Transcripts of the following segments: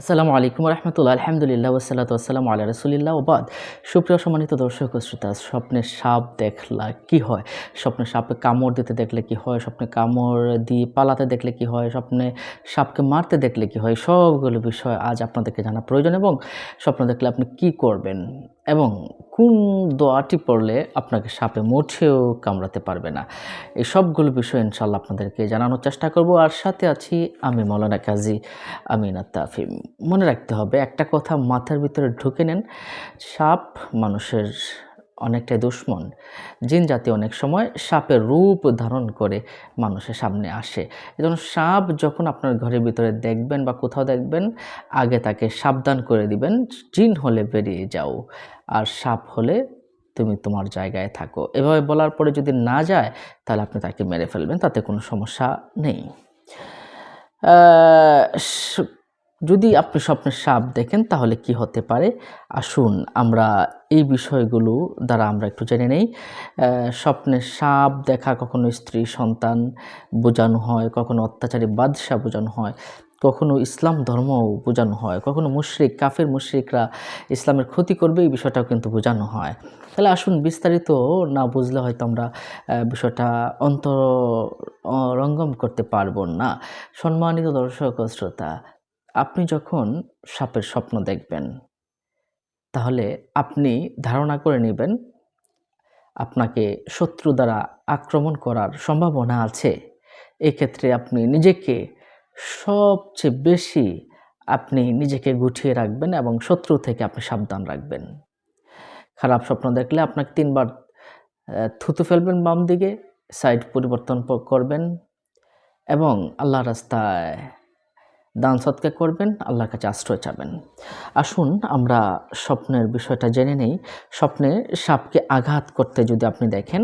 আসসালামু আলাইকুম রহমতুল্লাহ আলহামদুলিল্লাহ ওসালাত আসসালামু আল্লাহ রসুলিল্লাহ ওবাদ সুপ্রিয় সম্মানিত দর্শক শ্রোতা, স্বপ্নে সাপ দেখলা কি হয়? স্বপ্নে সাপে কামড় দিতে দেখলে কি হয়? স্বপ্নে কামড় দিয়ে পালাতে দেখলে কি হয়? স্বপ্নে সাপকে মারতে দেখলে কি হয়? সবগুলো বিষয় আজ আপনাদেরকে জানা প্রয়োজন এবং স্বপ্ন দেখলে আপনি কি করবেন? এবং কোন দোয়াটি পড়লে আপনাকে সাপে মোছেও কামড়াতে পারবে না? এই সবগুলো বিষয় ইনশাল্লাহ আপনাদেরকে জানানোর চেষ্টা করব। আর সাথে আছি আমি মৌলানা কাজী আমিনা তাফিম। মনে রাখতে হবে, একটা কথা মাথার ভিতরে ঢুকে নেন, সাপ মানুষের অনেকটাই দুশ্মন। জিন জাতি অনেক সময় সাপের রূপ ধারণ করে মানুষের সামনে আসে। এজন্য সাপ যখন আপনার ঘরের ভিতরে দেখবেন বা কোথাও দেখবেন, আগে তাকে সাবধান করে দিবেন, জিন হলে বেরিয়ে যাও। আর সাপ হলে তুমি তোমার জায়গায় থাকো। এভাবে বলার পরে যদি না যায়, তাহলে আপনি তাকে মেরে ফেলবেন, তাতে কোনো সমস্যা নেই। যদি আপনি স্বপ্নে সাপ দেখেন তাহলে কি হতে পারে? আসুন আমরা এই বিষয়গুলো দ্বারা আমরা একটু জেনে নেই। আহ, স্বপ্নে সাপ দেখা কখনো স্ত্রী সন্তান বোঝানো হয় কখনো অত্যাচারী বাদশাহ বোঝানো হয় কখনো ইসলাম ধর্ম বোঝানো হয় কখনো মুশরিক কাফের মুশরিকরা ইসলামের ক্ষতি করবে এই বিষয়টাও কিন্তু বোঝানো হয়। তাহলে আসুন বিস্তারিত না বুঝলে হয়তো আমরা বিষয়টা অন্তর আহ, রঙ্গম করতে পারব না। সম্মানিত দর্শক শ্রোতা আপনি যখন সাপের স্বপ্ন দেখবেন, তাহলে আপনি ধারণা করে নেবেন, আপনাকে শত্রু দ্বারা আক্রমণ করার সম্ভাবনা আছে। এক্ষেত্রে আপনি নিজেকে সবচেয়ে বেশি আপনি নিজেকে গুছিয়ে রাখবেন এবং শত্রু থেকে আপনি সাবধান রাখবেন। খারাপ স্বপ্ন দেখলে আপনাকে তিনবার থুতু ফেলবেন বাম দিকে সাইড পরিবর্তন করবেন এবং আল্লাহ রাস্তায় দান সৎকার করবেন, আল্লাহর কাছে আশ্রয় চাবেন। আসুন, আমরা স্বপ্নের বিষয়টা জেনে নেই। স্বপ্নে সাপকে আঘাত করতে যদি আপনি দেখেন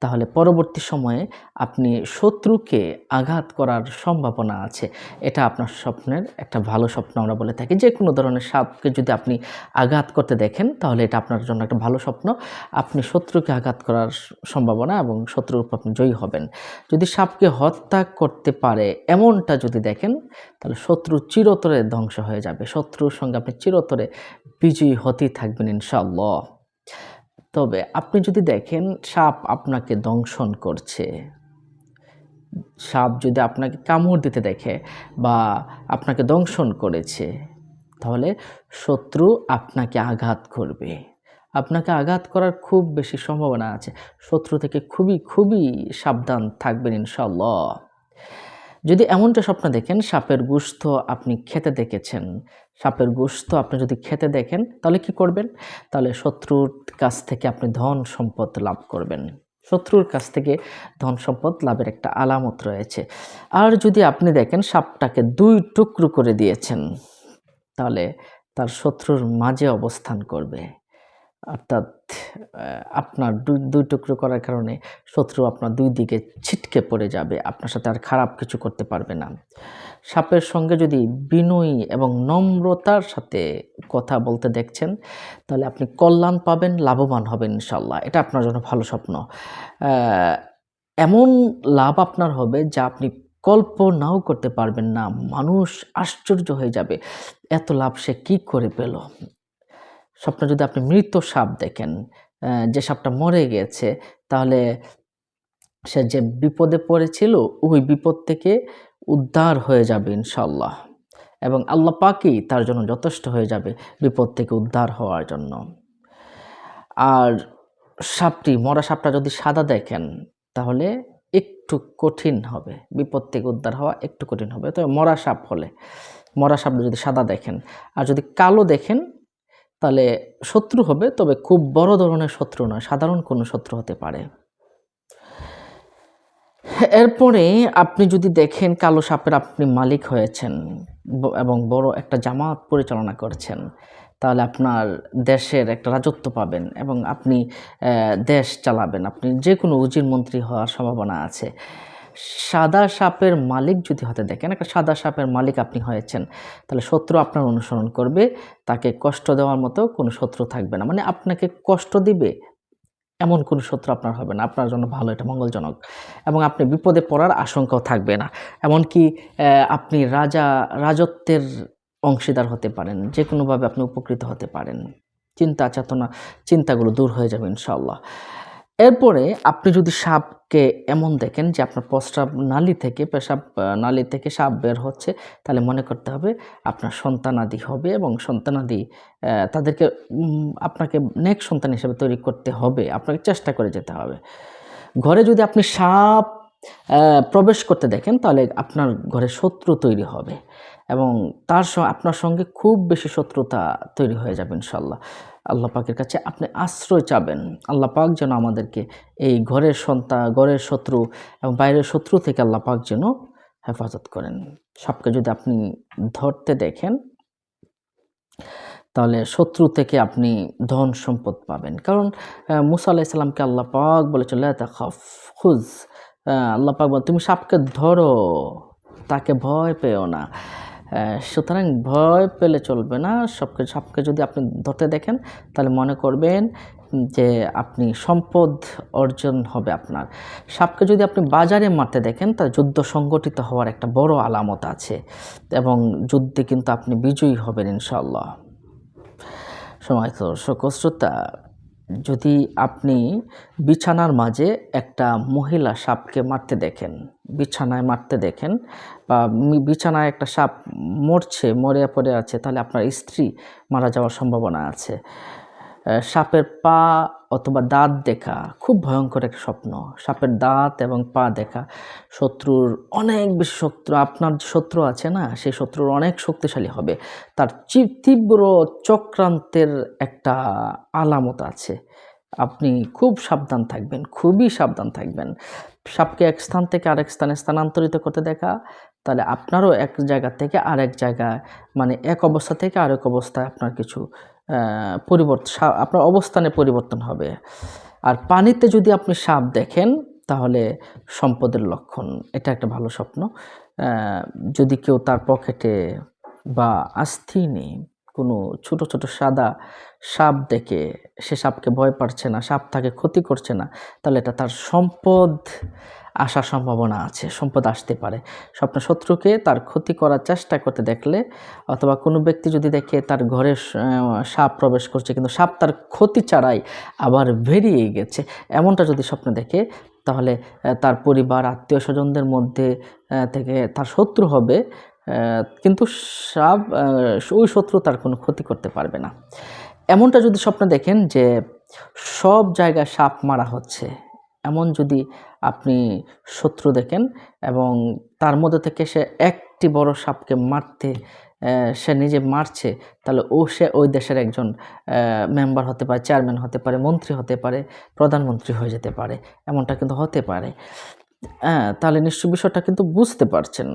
তাহলে পরবর্তী সময়ে আপনি শত্রুকে আঘাত করার সম্ভাবনা আছে। এটা আপনার স্বপ্নের একটা ভালো স্বপ্ন আমরা বলে থাকি। যে কোনো ধরনের সাপকে যদি আপনি আঘাত করতে দেখেন, তাহলে এটা আপনার জন্য একটা ভালো স্বপ্ন। আপনি শত্রুকে আঘাত করার সম্ভাবনা এবং শত্রুর উপর আপনি জয়ী হবেন। যদি সাপকে হত্যা করতে পারে এমনটা যদি দেখেন, তাহলে শত্রু চিরতরে ধ্বংস হয়ে যাবে। শত্রুর সঙ্গে আপনি চিরতরে বিজয়ী হতেই থাকবেন ইনশাআল্লাহ। তবে আপনি যদি দেখেন, সাপ আপনাকে দংশন করছে। সাপ যদি আপনাকে কামড় দিতে দেখে বা আপনাকে দংশন করেছে, তাহলে শত্রু আপনাকে আঘাত করবে। আপনাকে আঘাত করার খুব বেশি সম্ভাবনা আছে। শত্রু থেকে খুবই খুবই সাবধান থাকবেন ইনশাল্লাহ যদি এমনটা স্বপ্ন দেখেন, সাপের গোস্ত আপনি খেতে দেখেছেন। সাপের গোস্ত আপনি যদি খেতে দেখেন, তাহলে কি করবেন? তাহলে শত্রুর কাছ থেকে আপনি ধন সম্পদ লাভ করবেন। শত্রুর কাছ থেকে ধন সম্পদ লাভের একটা আলামত রয়েছে। আর যদি আপনি দেখেন, সাপটাকে দুই টুকরো করে দিয়েছেন, তাহলে তার শত্রুর মাঝে অবস্থান করবে। অর্থাৎ আপনার দুই টুকরো করার কারণে শত্রু আপনার দুই দিকে ছিটকে পড়ে যাবে। আপনার সাথে আর খারাপ কিছু করতে পারবে না। সাপের সঙ্গে যদি বিনয়ী এবং নম্রতার সাথে কথা বলতে দেখছেন, তাহলে আপনি কল্যাণ পাবেন, লাভবান হবেন ইনশাল্লাহ এটা আপনার জন্য ভালো স্বপ্ন। এমন লাভ আপনার হবে যা আপনি কল্পনাও করতে পারবেন না। মানুষ আশ্চর্য হয়ে যাবে, এত লাভ সে কী করে পেল? স্বপ্নে যদি আপনি মৃত সাপ দেখেন যে সাপটা মরে গেছে, তাহলে সে যে বিপদে পড়েছিল, ওই বিপদ থেকে উদ্ধার হয়ে যাবে ইনশাল্লাহ এবং আল্লাহ পাকই তার জন্য যথেষ্ট হয়ে যাবে বিপদ থেকে উদ্ধার হওয়ার জন্য। আর সাপটি, মরা সাপটা যদি সাদা দেখেন, তাহলে একটু কঠিন হবে। বিপদ থেকে উদ্ধার হওয়া একটু কঠিন হবে। তবে মরা সাপ হলে, মরা সাপ যদি সাদা দেখেন, আর যদি কালো দেখেন তাহলে শত্রু হবে, তবে খুব বড় ধরনের শত্রু নয়, সাধারণ কোনো শত্রু হতে পারে। এরপরে আপনি যদি দেখেন কালো সাপের আপনি মালিক হয়েছেন এবং বড় একটা জামাত পরিচালনা করছেন, তাহলে আপনার দেশের একটা রাজত্ব পাবেন এবং আপনি দেশ চালাবেন। আপনি যে কোনো উজির মন্ত্রী হওয়ার সম্ভাবনা আছে। সাদা সাপের মালিক যদি হতে দেখেন, একটা সাদা সাপের মালিক আপনি হয়েছেন, তাহলে শত্রু আপনার অনুসরণ করবে, তাকে কষ্ট দেওয়ার মতো কোনো শত্রু থাকবে না। মানে আপনাকে কষ্ট দিবে, এমন কোনো শত্রু আপনার হবে না। আপনার জন্য ভালো, এটা মঙ্গলজনক। এবং আপনি বিপদে পড়ার আশঙ্কাও থাকবে না। এমনকি আপনি রাজা, রাজত্বের অংশীদার হতে পারেন যে কোনোভাবে আপনি উপকৃত হতে পারেন। চিন্তা, চেতনা, চিন্তাগুলো দূর হয়ে যাবে ইনশাল্লাহ এরপরে আপনি যদি সাপকে এমন দেখেন যে আপনার প্রস্রাব নালী থেকে পেশাব নালী থেকে সাপ বের হচ্ছে, তাহলে মনে করতে হবে আপনার সন্তানাদি হবে এবং সন্তানাদি তাদেরকে আপনাকে নেক্সট সন্তান হিসেবে তৈরি করতে হবে। আপনাকে চেষ্টা করে যেতে হবে। ঘরে যদি আপনি সাপ প্রবেশ করতে দেখেন, তাহলে আপনার ঘরে শত্রু তৈরি হবে এবং তার আপনার সঙ্গে খুব বেশি শত্রুতা তৈরি হয়ে যাবে ইনশাল্লাহ। আল্লাহ পাকের কাছে আপনি আশ্রয় চাবেন। আল্লাহ পাক যেন আমাদেরকে এই ঘরের সন্তান ঘরের শত্রু এবং বাইরের শত্রু থেকে আল্লাহ পাক যেন হেফাজত করেন। সাপকে যদি আপনি ধরতে দেখেন, তাহলে শত্রু থেকে আপনি ধন সম্পদ পাবেন। কারণ মুসা আলাইসাল্লামকে আল্লাহ পাক বলেছিল লা তাখাফ, খুজ। আল্লাহ পাক বলে, তুমি সাপকে ধরো, তাকে ভয় পেও না। সুতরাং ভয় পেলে চলবে না। সবকে সাপকে যদি আপনি ধরতে দেখেন, তাহলে মনে করবেন যে আপনি সম্পদ অর্জন হবে আপনার। সাপকে যদি আপনি বাজারে মারতে দেখেন তাহলে যুদ্ধ সংগঠিত হওয়ার একটা বড় আলামত আছে এবং যুদ্ধে কিন্তু আপনি বিজয়ী হবেন ইনশাল্লাহ সময় তো শ্রোতা যদি আপনি বিছানার মাঝে একটা মহিলা সাপকে মারতে দেখেন, বিছানায় মারতে দেখেন বা বিছানায় একটা সাপ মরছে, মরে পড়ে আছে, তাহলে আপনার স্ত্রী মারা যাওয়ার সম্ভাবনা আছে। সাপের পা অথবা দাঁত দেখা, খুব ভয়ঙ্কর এক স্বপ্ন। সাপের দাঁত এবং পা দেখা, শত্রুর অনেক বেশি শত্রু, আপনার শত্রু আছে না, সেই শত্রুর অনেক শক্তিশালী হবে। তার তীব্র চক্রান্তের একটা আলামত আছে। আপনি খুব সাবধান থাকবেন, খুবই সাবধান থাকবেন। সাপকে এক স্থান থেকে আরেক স্থানে স্থানান্তরিত করতে দেখা, তাহলে আপনারও এক জায়গা থেকে আরেক জায়গায় মানে এক অবস্থা থেকে আরেক অবস্থায় আপনার কিছু পরিবর্তন আপনার অবস্থানে পরিবর্তন হবে। আর পানিতে যদি আপনি সাপ দেখেন, তাহলে সম্পদের লক্ষণ, এটা একটা ভালো স্বপ্ন। যদি কেউ তার পকেটে বা আস্থিনে কোনো ছোট ছোট সাদা সাপ দেখে সে সাপকে ভয় পাচ্ছে না, সাপ তাকে ক্ষতি করছে না, তাহলে এটা তার সম্পদ আসার সম্ভাবনা আছে, সম্পদ আসতে পারে। স্বপ্ন শত্রুকে তার ক্ষতি করার চেষ্টা করতে দেখলে অথবা কোনো ব্যক্তি যদি দেখে তার ঘরে সাপ প্রবেশ করছে কিন্তু সাপ তার ক্ষতি ছাড়াই আবার বেরিয়ে গেছে, এমনটা যদি স্বপ্ন দেখে, তাহলে তার পরিবার আত্মীয় স্বজনদের মধ্যে থেকে তার শত্রু হবে কিন্তু সাপ ওই শত্রু তার কোনো ক্ষতি করতে পারবে না। এমনটা যদি স্বপ্ন দেখেন যে সব জায়গায় সাপ মারা হচ্ছে এমন যদি আপনি শত্রু দেখেন এবং তার মধ্যে থেকে সে একটি বড় সাপকে মারতে সে নিজে মারছে, তাহলে ও সে ওই দেশের একজন মেম্বার হতে পারে চেয়ারম্যান হতে পারে, মন্ত্রী হতে পারে, প্রধানমন্ত্রী হয়ে যেতে পারে, এমনটা কিন্তু হতে পারে। হ্যাঁ তাহলে নিশ্চয় বিষয়টা কিন্তু বুঝতে পারছেন।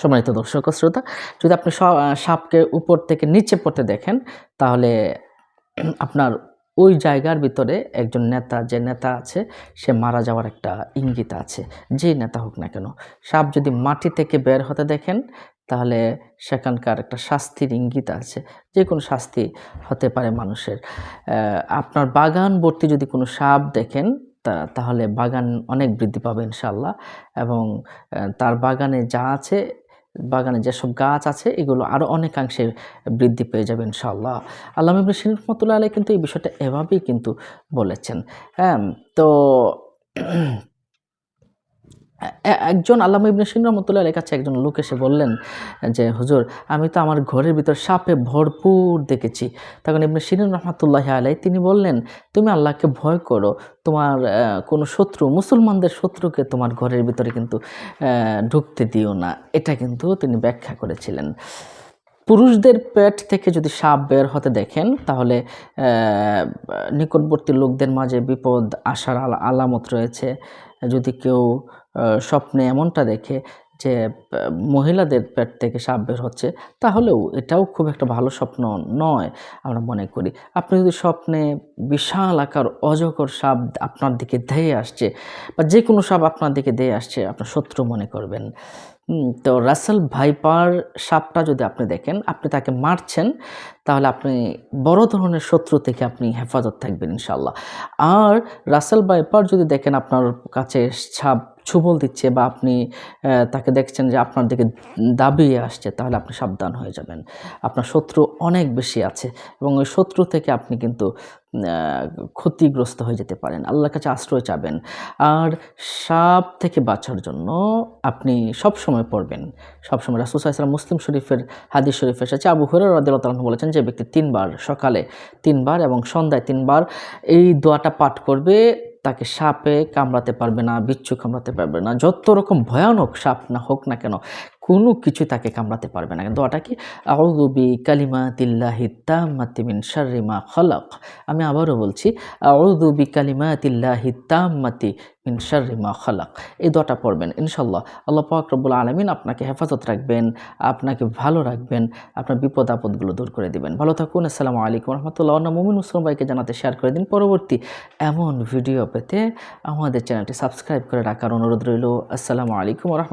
সম্মানিত দর্শক শ্রোতা, যদি আপনি সাপকে উপর থেকে নিচে পড়তে দেখেন, তাহলে আপনার ওই জায়গার ভিতরে একজন নেতা, যে নেতা আছে, সে মারা যাওয়ার একটা ইঙ্গিত আছে। যে নেতা হোক না কেন, সাপ যদি মাটি থেকে বের হতে দেখেন, তাহলে সেখানকার একটা শাস্তির ইঙ্গিত আছে। যে কোনো শাস্তি হতে পারে মানুষের। আপনার বাগান ভর্তি যদি কোনো সাপ দেখেন তাহলে বাগান অনেক বৃদ্ধি পাবে ইনশাল্লাহ এবং তার বাগানে যা আছে বাগানে যেসব গাছ আছে, এগুলো আরও অনেকাংশে বৃদ্ধি পেয়ে যাবে ইনশাল্লাহ আল্লাহ ইবনে সিন রহমতুল্লাহ আলাই কিন্তু এই বিষয়টা এভাবেই কিন্তু বলেছেন। হ্যাঁ তো একজন আল্লাহ ইবনে সিন রহমতুল্লাহ কাছে একজন লোক এসে বললেন যে, হুজুর, আমি তো আমার ঘরের ভিতর সাপে ভরপুর দেখেছি। তখন ইবনে সিরিন রহমতুল্লাহ আলাই তিনি বললেন, তুমি আল্লাহকে ভয় করো। তোমার কোনো শত্রু, মুসলমানদের শত্রুকে তোমার ঘরের ভিতরে কিন্তু ঢুকতে দিও না। এটা কিন্তু তিনি ব্যাখ্যা করেছিলেন। পুরুষদের পেট থেকে যদি সাপ বের হতে দেখেন, তাহলে নিকটবর্তী লোকদের মাঝে বিপদ আসার আলা- আলামত রয়েছে। যদি কেউ স্বপ্নে এমনটা দেখে যে মহিলাদের পেট থেকে সাপ বের হচ্ছে, তাহলেও এটাও খুব একটা ভালো স্বপ্ন নয় আমরা মনে করি। আপনি যদি স্বপ্নে বিশাল আকার অজগর সাপ আপনার দিকে ধেয়ে আসছে বা যে কোনো সাপ আপনার দিকে ধেয়ে আসছে, আপনার শত্রু মনে করবেন। তো রাসেল ভাইপার সাপটা যদি আপনি দেখেন, আপনি তাকে মারছেন তাহলে আপনি বড় ধরনের শত্রু থেকে আপনি হেফাজত থাকবেন ইনশাল্লাহ আর রাসেল ভাইপার যদি দেখেন আপনার কাছে ছাপ ছুবল দিচ্ছে বা আপনি তাকে দেখছেন যে আপনার দিকে দাবিয়ে আসছে, তাহলে আপনি সাবধান হয়ে যাবেন। আপনার শত্রু অনেক বেশি আছে এবং ওই শত্রু থেকে আপনি কিন্তু ক্ষতিগ্রস্ত হয়ে যেতে পারেন। আল্লাহর কাছে আশ্রয় চাবেন। আর সাপ থেকে বাঁচার জন্য আপনি সব সময় পড়বেন। সবসময় রাসুসাইসলাম মুসলিম শরীফের হাদিস শরীফের এসেছে। আবু হুরার রাদিয়াল্লাহু বলেছেন যে ব্যক্তি তিনবার সকালে তিনবার এবং সন্ধ্যায় তিনবার এই দোয়াটা পাঠ করবে, তাকে সাপে কামড়াতে পারবে না, বিচ্ছু কামড়াতে পারবে না। যত রকম ভয়ানক সাপ না হোক না কেন কোনো কিছু তাকে কামড়াতে পারবে না। দোয়াটা কি? আউযুবি কালিমাতিল্লাহি তাম্মাতি মিন শাররি মা খালাক। আমি আবারও বলছি আউযুবি কালিমাতিল্লাহি তাম্মাতি মিন শাররি মা খালাক। এই দোয়াটা পড়বেন ইনশাল্লাহ আল্লাহ পাক রব্বুল আলামিন আপনাকে হেফাজত রাখবেন, আপনাকে ভালো রাখবেন, আপনার বিপদ আপদগুলো দূর করে দিবেন। ভালো থাকুন, আসসালামু আলাইকুম রহমতুল্লাহ। অন্য মুমিন মুসলিম ভাইকে জানাতে শেয়ার করে দিন। পরবর্তী এমন ভিডিও পেতে আমাদের চ্যানেলটি সাবস্ক্রাইব করে রাখার অনুরোধ রইল। আসসালামু আলাইকুম রহমতুল্লাহ।